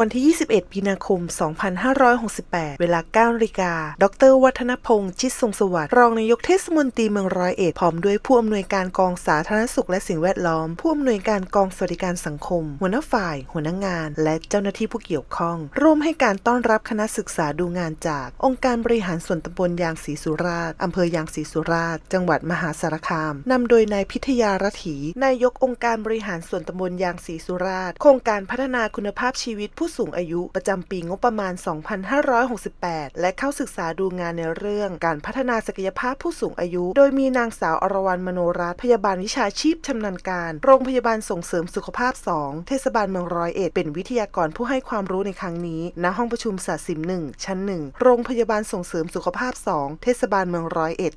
วันที่ 21มีนาคม 2568 เวลา9นาฬิกา ดร วัฒนพงษ์ชิดทรงสวัสดิ์ รองนายกเทศมนตรีเมืองร้อยเอ็ด พร้อมด้วยผู้อำนวยการกองสาธารณสุขและสิ่งแวดล้อม ผู้อำนวยการกองสวัสดิการสังคม หัวหน้าฝ่าย หัวหน้างาน และเจ้าหน้าที่ผู้เกี่ยวข้อง ร่วมให้การต้อนรับคณะศึกษาดูงานจาก องค์การบริหารส่วนตำบลยางศรีสุราษฎร์อำเภอยางศรีสุราษฎร์ จังหวัดมหาสารคามนำโดยนายพิทยารถีนายกองค์การบริหารส่วนตำบลยางศรีสุราษฎร์ โครงการพัฒนาคุณภาพชีวิตผู้สูงอายุประจำปีงบประมาณ 2568 และเข้าศึกษาดูงานในเรื่อง การพัฒนาศักยภาพผู้สูงอายุ โดยมีนางสาวอรวรรณมโนรัตน์พยาบาลวิชาชีพชำนาญการ โรงพยาบาลส่งเสริมสุขภาพ 2 เทศบาลเมืองร้อยเอ็ดเป็นวิทยากรผู้ให้ความรู้ในครั้งนี้ณห้องประชุมศาสิมหนึ่งชั้นหนึ่งโรงพยาบาลส่งเสริมสุขภาพ 2 เทศบาลเมืองร้อยเอ็ด